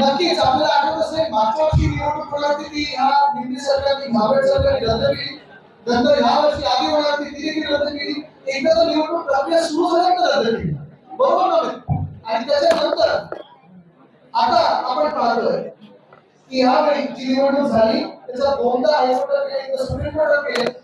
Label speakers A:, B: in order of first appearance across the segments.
A: नक्कीच आपल्याला आठवत असेल मागच्या वर्षी निवडणूक होणार होती ती ह्या दिल्ली सरकारने भावेड सरकारने रद्द केली. नंतर ह्या वर्षी आधी होणार होती रद्द केली. एकदा तर निवडणूक प्रक्रिया सुरू झाल्यानंतर रद्द केली. बरोबर नव्हे आणि त्याच्यानंतर आता आपण पाहतोय की ह्यावेळी जी निवडणूक झाली त्याचा दोनदा हायकोर्टात केले एकदा सुप्रीम कोर्टात केले.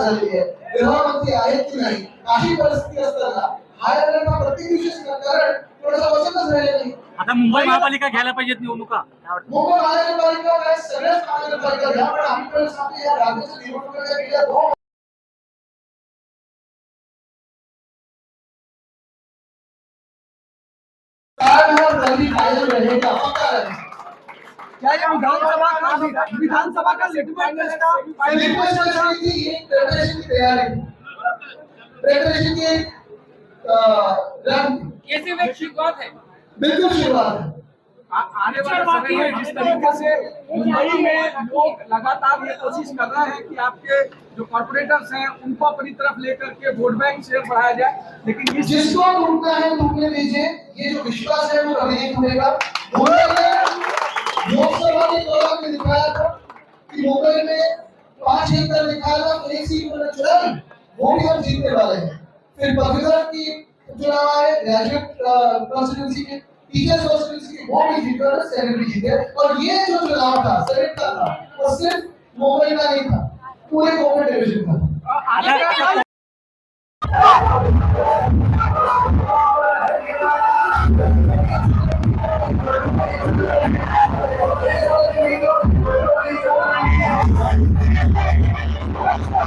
A: झालेली आहे. आहेत की नाही? काही परिस्थिती असताना हा प्रत्येक दिवशी कारण थोडंसं वचनच राहिले नाही.
B: आता मुंबई महापालिका घ्यायला पाहिजेत निवडणुका.
A: मुंबई महानगरपालिका काय सगळ्याच महानगरपालिका ज्यामुळे आम्ही पण सांगतो या राज्याच्या निवडणुका गेल्या दोन काळानुसार गर्दी कायम रहेगा पक्का रहेगा
C: क्या ये विधानसभा का विधानसभा का सेटलमेंट का
A: प्रिपरेशन की एक प्रिपरेशन की तैयारी। प्रिपरेशन की एक रन।
D: कैसे वे शुरुआत है।
A: बिल्कुल शुरुआत है।
C: आने वाले समय में जिस तरीके से मुंबई में लोग लगातार ये कोशिश कर रहे हैं कि आपके जो कॉर्पोरेटर्स हैं उनको अपनी तरफ़ लेकर के वोट बैंक शेयर बढ़ाया जाए। लेकिन इस
A: जिसको लूटना है लूटने दीजिए। ये जो विश्वास है वो कभी नहीं टूटेगा दिखाया था कि मुंबई में पाँच दिखाया था एक उन्होंने चुनाई वो भी हम जीतने वाले हैं। फिर की चुनाव आए के वो भी और जीते। और ये जो चुनाव था का था, वो सिर्फ़ मुंबई का नहीं था, पूरे कोविड डिवीज़न का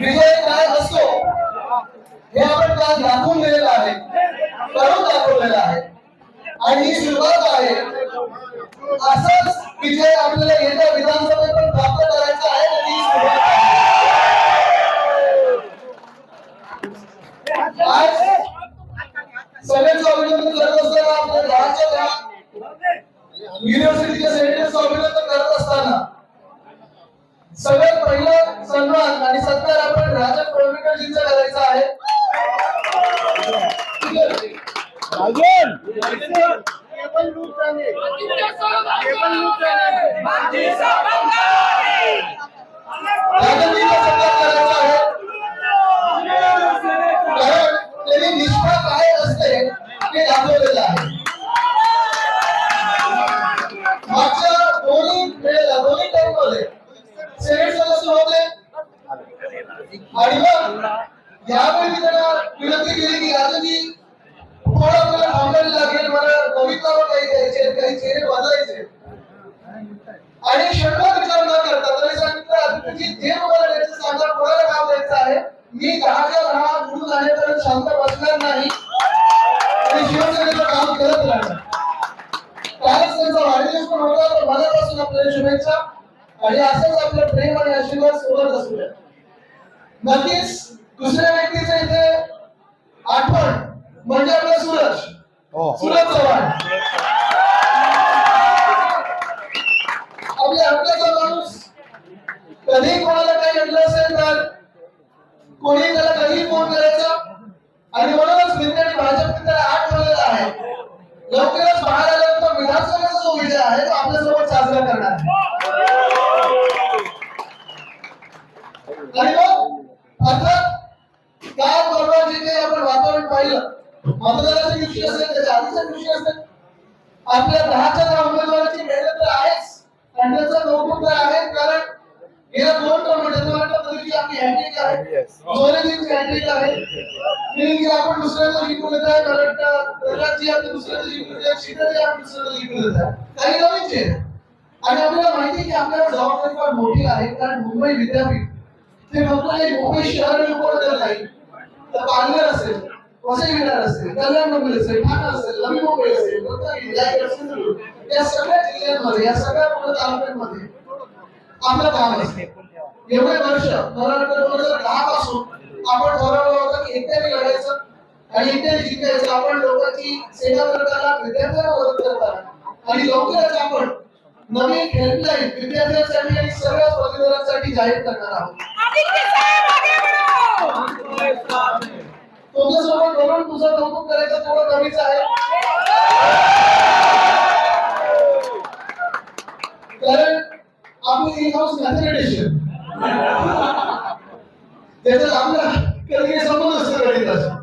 A: विजय काय असतो हे आपण त्यात दाखवून दिलेलं आहे. करून दाखवलेलं आहे. आणि ही सुरुवात आहे. असंच विजय आपल्याला येत्या विधानसभेत पण प्राप्त करायचा आहे आणि ही सुरुवात आहे. आज सगळ्यांचं अभिनंदन करत असताना आपल्या घराच्या युनिव्हर्सिटीच्या सेंटरचं अभिनंदन करत असताना सगळ्यात पहिलं सन्मान आणि सत्कार आपण राजन! कोळंबेकरजींचा करायचा आहे. निष्ठा काय असते हे दाखवलेलं आहे. ಯಾವ म्हणजे आपला सूरज. सुरज चव्हाण आपल्या हक्काचा माणूस कधी कोणाला काही घडलं असेल तर कोणी त्याला कधी फोन करायचा आणि म्हणूनच मित्र आणि भाजप मित्राला आठ ठेवलेला आहे लवकरच बाहेर आल्यानंतर विधानसभेचा जो विजय आहे तो आपल्यासोबत साजरा करणार आहे आणि मग अर्थात काय परवा जे काही आपण वातावरण पाहिलं मतदानाच्या दिवशी असेल त्याच्या आधीच्या दिवशी असेल आपल्या दहाच्या दहा उमेदवाराची मेहनत तर आहेच आणि त्याचं कौतुक तर आहे कारण गेल्या दोन टर्म मला वाटतं तरी की आपली हॅट्रिक आहे. जोरेजींची हॅट्रिक आहे. meaning की आपण दुसऱ्याचं जिंकून येत आहे मला वाटतं प्रल्हादजी आपल्या दुसऱ्याचं जिंकून येत आहे शिवराजी आपण दुसऱ्याचं जिंकून येत आहे काही नवीनच आहे आणि आपल्याला माहिती आहे की आपल्याला जबाबदारी फार मोठी आहे. कारण मुंबई विद्यापीठ ते फक्त एक मुंबई शहर उपनगर नाही. तर पालघर असेल वसई विरार असेल कल्याण मुंबई असेल ठाणा असेल नवी मुंबई असेल रत्नागिरी सिंधुदुर्ग या सगळ्या जिल्ह्यांमध्ये या सगळ्या तालुक्यांमध्ये आपलं काम असते. एवढे वर्ष दोन हजार दहा पासून आपण ठरवलं होतं की एकट्याने लढायचं आणि एकट्याने जिंकायचं. आपण लोकांची सेवा करताना विद्यार्थ्यांना मदत करताना आणि लवकरच आपण नवीन हेल्पलाईन विद्यार्थ्यांसाठी आणि सर्व पदवीधरांसाठी जाहीर करणार आहोत. तुमच्यासोबत बोलून तुझं कौतुक करायचं थोडं कमीच आहे. कारण आपलं इन हाऊस मॅथमॅटिशियन त्याच्यात आपला कधी संबंध असतो गणिताचा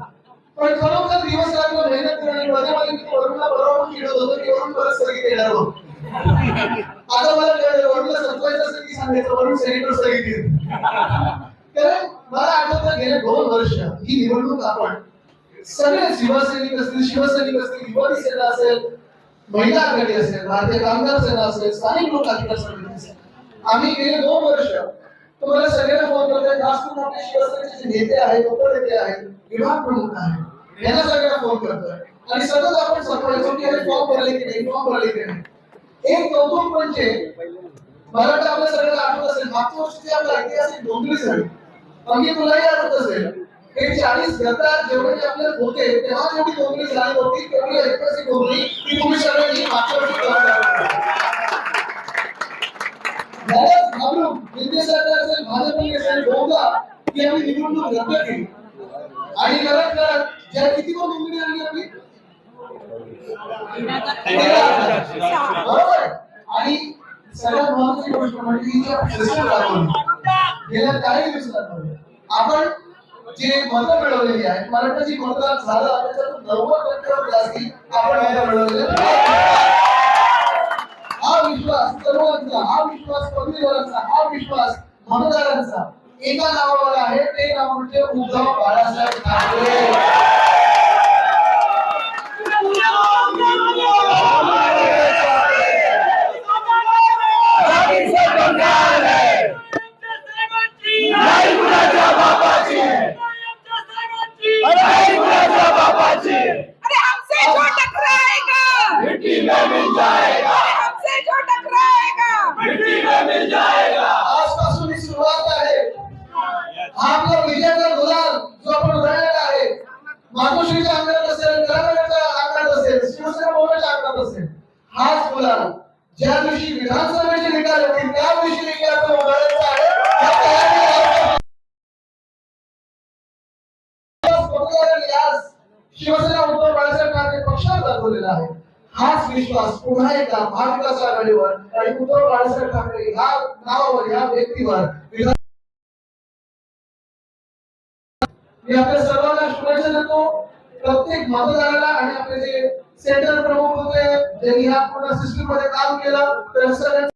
A: पण खरोखर दिवस रात्र मेहनत करणे मध्ये मला मी वरुणला बरोबर चिडत होतो की वरुण परत स्थगित येणार हो आता मला कळलं वरुणला संपवायचं असेल की सांगायचं वरुण सेनेटर स्थगित कारण मला आठवतं गेले दोन वर्ष ही निवडणूक आपण सगळे शिवसैनिक असतील शिवसैनिक असतील युवती सेना असेल महिला आघाडी असेल भारतीय कामगार सेना असेल स्थानिक लोक अधिकार समिती असेल. आम्ही गेले दोन वर्ष तुम्हाला सगळ्यांना फोन करतोय. जास्त मोठे शिवसेनेचे जे नेते आहेत उपनेते आहेत विभाग प्रमुख आहेत यांना सगळ्यांना फोन करतोय. आणि सतत आपण सांगायचो की अरे फॉर्म भरले की नाही फॉर्म भरले की नाही. एक कौतुक म्हणजे मला वाटतं आपल्या सगळ्यांना आठवत असेल मागच्या वर्षी आपला ऐतिहासिक डोंगरी झाली अगदी तुलाही आठवत असेल. हे चाळीस गद्दार जेवढे आपल्याला होते तेव्हा जेवढी डोंगरी झाली होती तेवढी ऐतिहासिक डोंगरी ती तुम्ही सगळ्यांनी मागच्या वर्षी करत आहात. बऱ्याच घाबरून केंद्र सरकार असेल आणि बहुधा की आम्ही निवडणूक रद्द केली. आणि करत करत ज्या किती कोण निवडणी आली आपली? बरोबर. आणि सगळ्यात महत्वाची गोष्ट म्हणजे ही जी गेल्या काही दिवसात आपण जे मत मिळवलेली आहे मला जी मतदान झालं त्याच्यातून नव्वद टक्क्यावर जास्ती आपण मतं मिळवलेले हा विश्वास सर्वांचा हा विश्वास पदवीधरांचा हा विश्वास मतदारांचा. एका नावावर आहे ते नाव म्हणजे उद्धव बाळासाहेब ठाकरे
E: अरे हमसे जो टकराएगा मिट्टी में मिल जाएगा हमसे जो टकराएगा
A: आजपासून ही सुरुवात आहे हा आपला विजयाचा गुलाल जो आपण उधळलेला आहे मातोश्रीच्या अंगणात असेल कराडच्या अंगणात असेल शिवसेना भवनाच्या अंगणात असेल हाच गुलाल ज्या दिवशी विधानसभेचे निकाल होतील त्या दिवशी देखील आपण उधळायचा आहे या तयारीला आपण पत्रकारांनी आज शिवसेना उद्धव बाळासाहेब ठाकरे पक्षावर दाखवलेला आहे. हाच विश्वास पुन्हा एकदा महाविकास आघाडीवर आणि उद्धव बाळासाहेब ठाकरे ह्या नावावर ह्या व्यक्तीवर मी आपल्या सर्वांना शुभेच्छा देतो. प्रत्येक मतदाराला आणि आपले जे सेंटर प्रमुख होते ज्यांनी ह्या पूर्ण सिस्टीममध्ये काम केलं तर सगळ्यांना